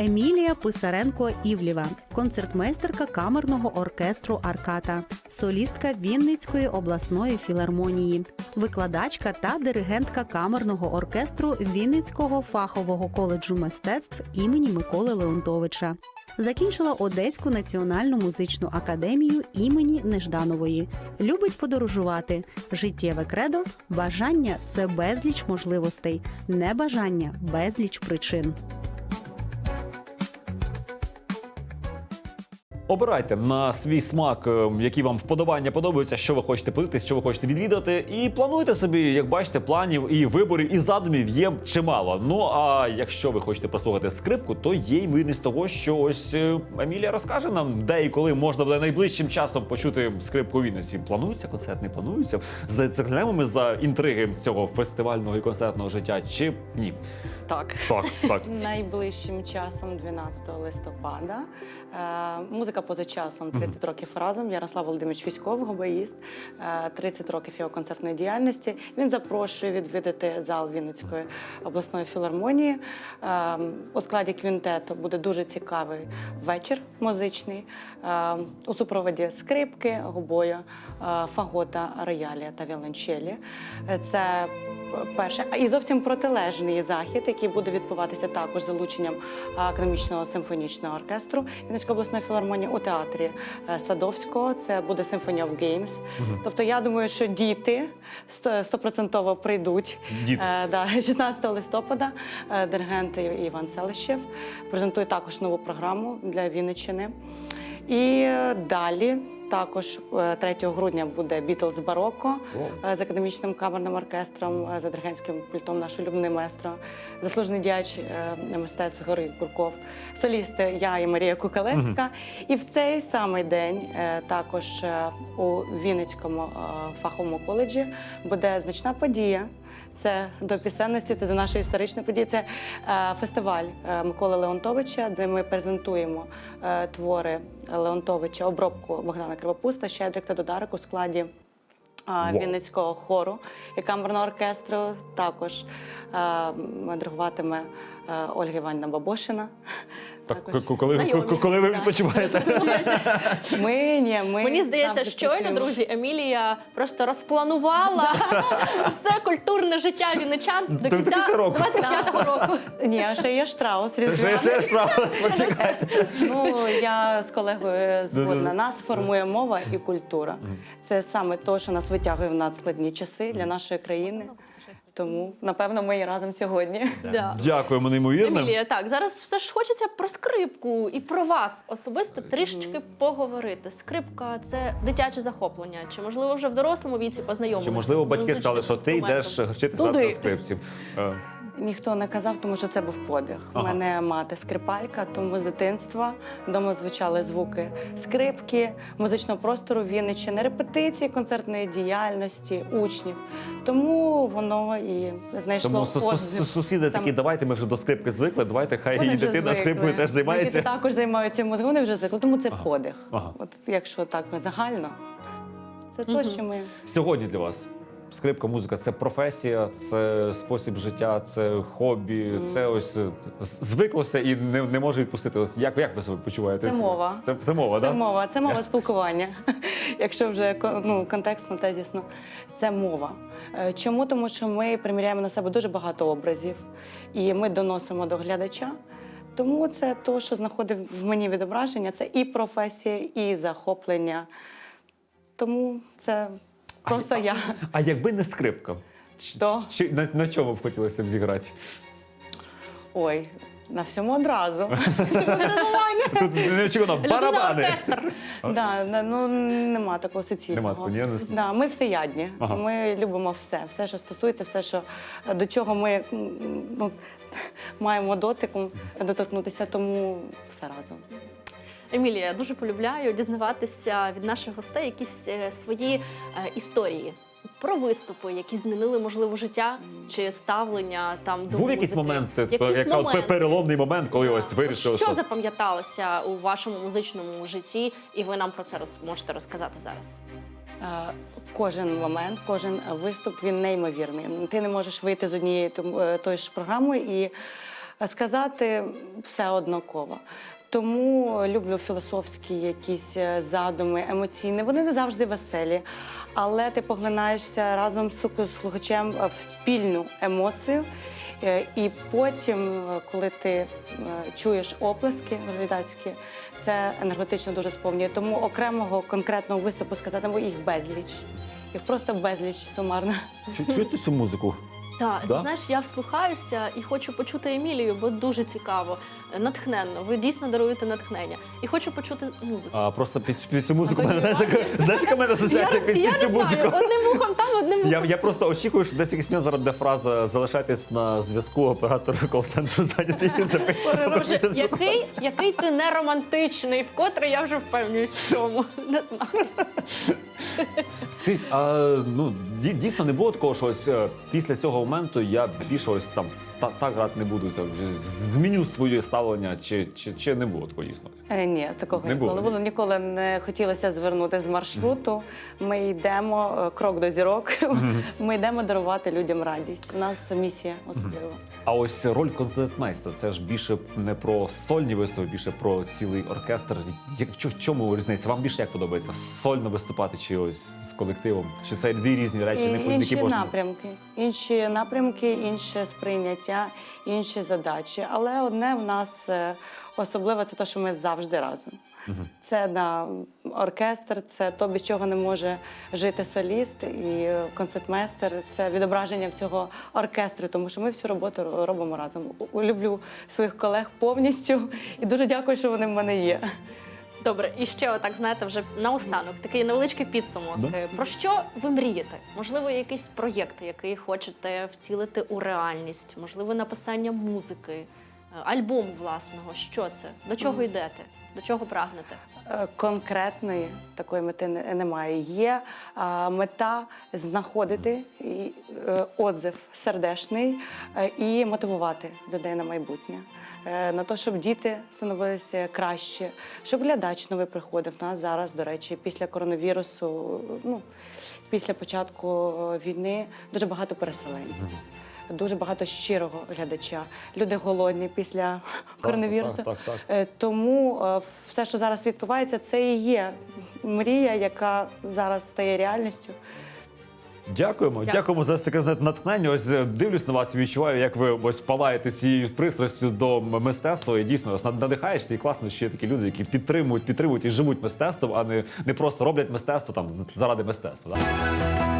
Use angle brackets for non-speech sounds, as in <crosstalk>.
Емілія Писаренко Івлєва, концертмейстерка камерного оркестру Арката, солістка Вінницької обласної філармонії, викладачка та диригентка камерного оркестру Вінницького фахового коледжу мистецтв імені Миколи Леонтовича. Закінчила Одеську національну музичну академію імені Нежданової. Любить подорожувати. Життєве кредо бажання це безліч можливостей, небажання безліч причин. Обирайте на свій смак, е, які вам вподобання подобаються, що ви хочете подивитися, що ви хочете відвідати, і плануйте собі, як бачите, планів і виборів, і задумів є чимало. Ну а якщо ви хочете послухати скрипку, то є ймовірність того, що ось е, Емілія розкаже нам, де і коли можна буде найближчим часом почути скрипку Вінниці. Планується концерт, не планується. Заглянемо ми за інтриги цього фестивального і концертного життя, чи ні? Так. Так, так. <laughs> Найближчим часом, 12 листопада. Е, музика поза часом 30 років разом. Ярослав Володимирович військовий гобаїст, е, 30 років його концертної діяльності. Він запрошує відвідати зал Вінницької обласної філармонії. Е, у складі квінтету буде дуже цікавий вечір музичний е, у супроводі скрипки, гобоя, е, фагота, роялія та віолончелі. Е, Це перше. І зовсім протилежний захід, який буде відбуватися також залученням а, академічного симфонічного оркестру Вінницької обласної філармонії у театрі е, Садовського. Це буде Symphony of Games. Тобто я думаю, що діти стопроцентово прийдуть. Діти. Е, да, <laughs> 16 листопада е, диригент Іван Селищев презентує також нову програму для Вінниччини. І е, далі. Також е, 3 грудня буде Бітлз Бароко е, з академічним камерним оркестром, е, за диригентським пультом наш улюблений маестро, заслужений діяч е, мистецтв Георгій Курков, солісти я і Марія Кукалецька. І в цей самий день е, також е, у Вінницькому е, фаховому коледжі буде значна подія. Це до пісенності, це до нашої історичної події. Це е, фестиваль е, Миколи Леонтовича, де ми презентуємо е, твори Леонтовича, обробку Богдана Кривопуста, Щедрик та Додарик у складі. Вінницького хору і камерного оркестру також е, м, диригуватиме е, Ольга Іванівна Бабошина. Так, коли, коли ви відпочиваєте? <laughs> Ми ні, ми Мені здається, щойно, друзі, Емілія просто розпланувала <laughs> все культурне життя вінничан до кінця кінця року. 25-го року. <laughs> Ні, а ще є штраус різдвяний. все почекайте. Ну я з колегою згодна. Нас формує мова і культура. Це саме те, що нас витягує в надскладні часи для нашої країни. Тому напевно ми і разом сьогодні. Да. Дякуємо неймовірно. Емілія, так зараз все ж хочеться про скрипку і про вас особисто трішечки поговорити. Скрипка це дитяче захоплення. Чи можливо вже в дорослому віці познайомилися? Чи можливо батьки стали сказали, що ти йдеш вчити завтра скрипців? на скрипці? Е, Ніхто не казав, тому що це був подих. У Ага. мене мати скрипалька, тому з дитинства вдома звучали звуки скрипки, музичного простору Вінниччини, репетиції, концертної діяльності, учнів. Тому воно і знайшло Тому отзив. сусіди Сам- такі, давайте ми вже до скрипки звикли, давайте хай Вони її дитина скрипкою теж займається. Діти також займаються музикою, вони вже звикли, тому це Ага. подих. Ага. От якщо так загально, це то, що ми. Сьогодні для вас скрипка, музика це професія, це спосіб життя, це хобі, це ось е, звиклося і не, не може відпустити. Ось як, як ви себе почуваєте? Це мова. Це, це мова, Це так? мова, це мова спілкування. <laughs> Якщо вже ну, контекстно, тезісно, це мова. Е, Чому? Тому що ми приміряємо на себе дуже багато образів, і ми доносимо до глядача. Тому це те, що знаходить в мені відображення, це і професія, і захоплення. Тому це просто я. А якби не скрипка, Що? чи, на, на чому б хотілося б зіграти? Ой, на всьому одразу. <laughs> Тут неочікувано, Людина барабани. оркестр. <laughs> Да, да, ну нема такого суцільного. Такого, ні? Ну, Да, ми всеядні. Ага. Ми любимо все, все, що стосується, все, що до чого ми м, ну, <laughs> маємо дотиком доторкнутися, тому все разом. Емілія, я дуже полюбляю дізнаватися від наших гостей якісь е, свої е, історії. Про виступи, які змінили можливо життя чи ставлення там до Був якийсь момент, типу, Якісь яка моменти. переломний момент, коли Да. ось вирішили, що що запам'яталося у вашому музичному житті, і ви нам про це роз... можете розказати зараз. Е, Кожен момент, кожен виступ він неймовірний. Ти не можеш вийти з однієї е, тої ж програми і сказати все однаково. Тому люблю філософські якісь е, задуми, емоційні. Вони не завжди веселі, але ти поглинаєшся разом з слухачем в спільну емоцію. Е, І потім, е, коли ти е, чуєш оплески глядацькі, це енергетично дуже сповнює. Тому окремого конкретного виступу сказати бо їх безліч. Їх просто безліч сумарно. Чу- Чуєте цю музику? Так, Да? знаєш, я вслухаюся і хочу почути Емілію, бо дуже цікаво, натхненно. Ви дійсно даруєте натхнення. І хочу почути музику. А просто під, під цю музику мене знаєш, знаєш, яка <laughs> мене асоціація під, я під не цю знаю, музику? одним вухом там, одним вухом. Я, я просто очікую, що десь якийсь зараз буде фраза залишайтесь на зв'язку оператор кол-центру зайняти запитати. який, який ти не романтичний, вкотре я вже впевнююсь в цьому. <laughs> Не знаю. Скажіть, а ну дійсно не було такого, що ось е, після цього моменту я більше ось там та, так грати не буду, там, з- зміню своє ставлення, чи, чи, чи не було такого дійсно? Е, Ні, такого Не ніколи було, не було. Ніколи не хотілося звернути з маршруту. Ми йдемо е, крок до зірок. <laughs> Ми йдемо дарувати людям радість. У нас місія особлива. А ось роль концертмейстера це ж більше не про сольні виступи, більше про цілий оркестр. В чо- в чому різниця? Вам більше як подобається? Сольно виступати чи ось з колективом? Чи це дві різні речі, І не інші які можна? напрямки, інші напрямки, інше сприйняття, інші задачі. Але одне в нас е, особливе це те, що ми завжди разом. Це на оркестр, це то, без чого не може жити соліст і концертмейстер. Це відображення всього оркестру, тому що ми всю роботу робимо разом. Люблю своїх колег повністю і дуже дякую, що вони в мене є. Добре, і ще отак, знаєте, вже наостанок, такий невеличкий підсумок. Да. Е, Про що ви мрієте? Можливо, якийсь проєкт, який хочете втілити у реальність, можливо, написання музики, е, альбом власного. Що це? До чого йдете? До чого прагнете? Е, Конкретної такої мети немає. Є мета знаходити е, отзив сердешний і мотивувати людей на майбутнє. На те, щоб діти становилися краще, щоб глядач новий приходив. У нас зараз, до речі, після коронавірусу, ну після початку війни дуже багато переселенців. Дуже багато щирого глядача. Люди голодні після <laughs> коронавірусу. так, так, так. Е, Тому е, все, що зараз відбувається, це і є мрія, яка зараз стає реальністю. Дякуємо, Дякую. дякуємо за таке знаєте, натхнення. Ось е, дивлюсь на вас і відчуваю, як ви ось палаєте цією пристрастю до мистецтва. І дійсно вас надихаєшся. І класно, що є такі люди, які підтримують, підтримують і живуть мистецтвом, а не, не просто роблять мистецтво там з- заради мистецтва. Да?